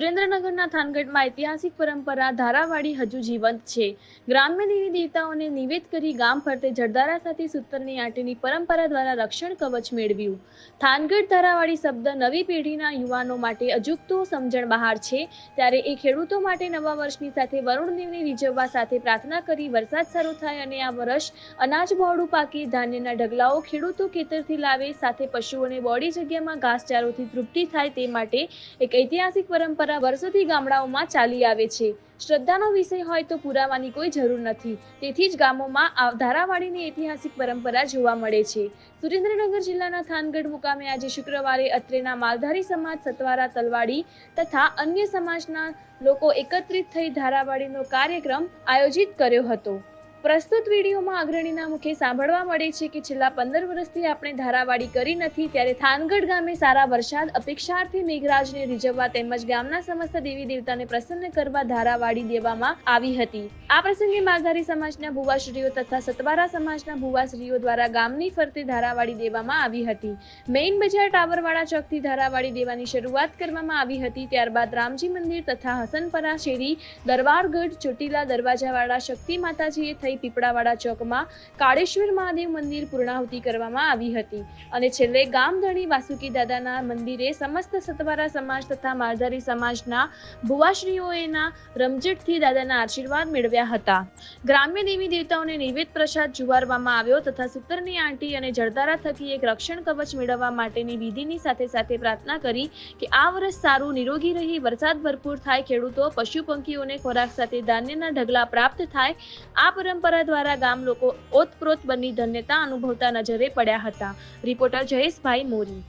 જિલ્લાના થાનગઢમાં ઐતિહાસિક પરંપરા ધારાવાડી હજુ જીવંત છે. ગ્રામ્ય દેવી દેવતાઓને નિવેદ કરી ગામ ફરતે જરદારા સાથે સૂતરની આંટીની પરંપરા દ્વારા રક્ષણ કવચ મેળવ્યું. થાનગઢ ધારાવાડી શબ્દ નવી પેઢીના યુવાનો માટે અજુકતો સમજણ બહાર છે. ત્યારે એ ખેડૂતો માટે નવા વર્ષની સાથે વરુણદેવને રીઝવવા સાથે પ્રાર્થના કરી વરસાદ શરૂ થાય અને આ વર્ષ અનાજ બહોળું પાકી, ધાન્યના ઢગલાઓ ખેડૂતો ખેતરથી લાવે, સાથે પશુઓને બોડી જગ્યામાં ઘાસચારોથી તૃપ્તિ થાય તે માટે એક ઐતિહાસિક પરંપરા વર્ષોથી ગામડાઓમાં ચાલી આવે છે. શ્રદ્ધાનો વિષય હોય તો પુરાવાની કોઈ જરૂર નથી. તેથી જ ગામોમાં ધારાવાડીની ઐતિહાસિક પરંપરા જોવા મળે છે. સુરેન્દ્રનગર જિલ્લાના થાનગઢ મુકામે આજે શુક્રવારે અત્રેના માલધારી સમાજ સતવારા તલવાડી તથા અન્ય સમાજના લોકો એકત્રિત થઈ ધારાવાડીનો કાર્યક્રમ આયોજિત કર્યો હતો. પ્રસ્તુત વિડીયોમાં અગ્રણીના મુખે સાંભળવા મળે છે કે છેલ્લા પંદર વર્ષથી આપણે ધારાવાડી કરી નથી, ત્યારે થાનગઢ ગામે સારા વરસાદ, અપેક્ષાર્થી મેઘરાજને રીઝવવા તેમજ ગામના સમસ્ત દેવી દેવતાને પ્રસન્ન કરવા ધારાવાડી દેવામાં આવી હતી. આ પ્રસંગે માલધારી સમાજના ભુવાશ્રીઓ તથા સતવારા સમાજના ભુવાશ્રીઓ દ્વારા ગામની ફરતે ધારાવાડી દેવામાં આવી હતી. મેઇન બજાર ટાવરવાળા ચોકથી ધારાવાડી દેવાની શરૂઆત કરવામાં આવી હતી, ત્યારબાદ રામજી મંદિર તથા હસનપરા શેરી, દરબારગઢ, ચોટીલા દરવાજાવાળા શક્તિ માતાજીએ થઈ પીપળાવાળા ચોકમાં કાળેશ્વર મહાદેવ મંદિર પૂર્ણાહુતિ કરવામાં આવી હતી. અને છેલ્લે ગામધણી વાસુકી દાદાના મંદિરે સમસ્ત સતવારા સમાજ તથા માલધારી સમાજના ભુવાશ્રીઓએના રમઝટથી દાદાના આશીર્વાદ મેળવ્યા હતા. ગ્રામ્ય દેવી દેવતાઓને નિવેદ પ્રસાદ જુવારવામાં આવ્યો તથા સૂતરની આંટી અને જળધારા થકી એક રક્ષણ કવચ મેળવવા માટેની વિધિની સાથે સાથે પ્રાર્થના કરી કે આ વર્ષ સારું નિરોગી રહી, વરસાદ ભરપૂર થાય, ખેડૂતો પશુ પંખીઓને ખોરાક સાથે ધાન્યના ઢગલા પ્રાપ્ત થાય, આ પરંપરા દ્વારા ગામ લોકો ઓતપ્રોત બની ધન્યતા અનુભવતા નજરે પડ્યા હતા. રિપોર્ટર જયેશભાઈ મોરી.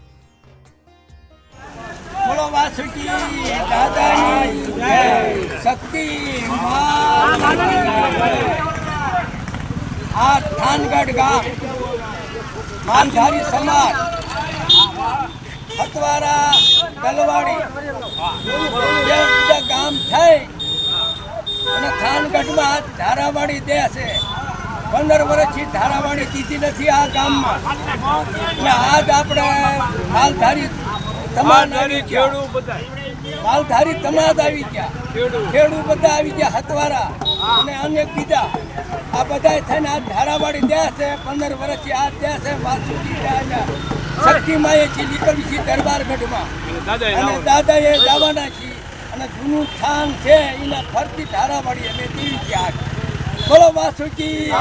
બોલો વાસુકી દાદાની જય શક્તિ આ થાનગઢ ગામ, માલધારી સમાજ હતવારા ગલવાડી બે બીજા ગામ થઈ અને થાનગઢમાં ધારાવાડી દે છે. પંદર વર્ષથી ધારાવાડી કીધી નથી આ ગામમાં. એટલે આજ આપણે માલધારી આવી ગયા. માલધારી તમામ આવી ગયા. ખેડૂ બધા આવી ગયા હતવારા અને અનેક બીજા. આ બધા થઈને આ ધારાવાડી દે છે પંદર વર્ષથી આ દે છે વાસુકી શક્તિમાં એ છે. નીકળી છે દરબારગઢમાં. અને દાદા એ જવાના છીએ. અને જૂનું સ્થાન છે એના ફરતી ધારાવાડી અમે દેવી ત્યાં બોલો વાસુકી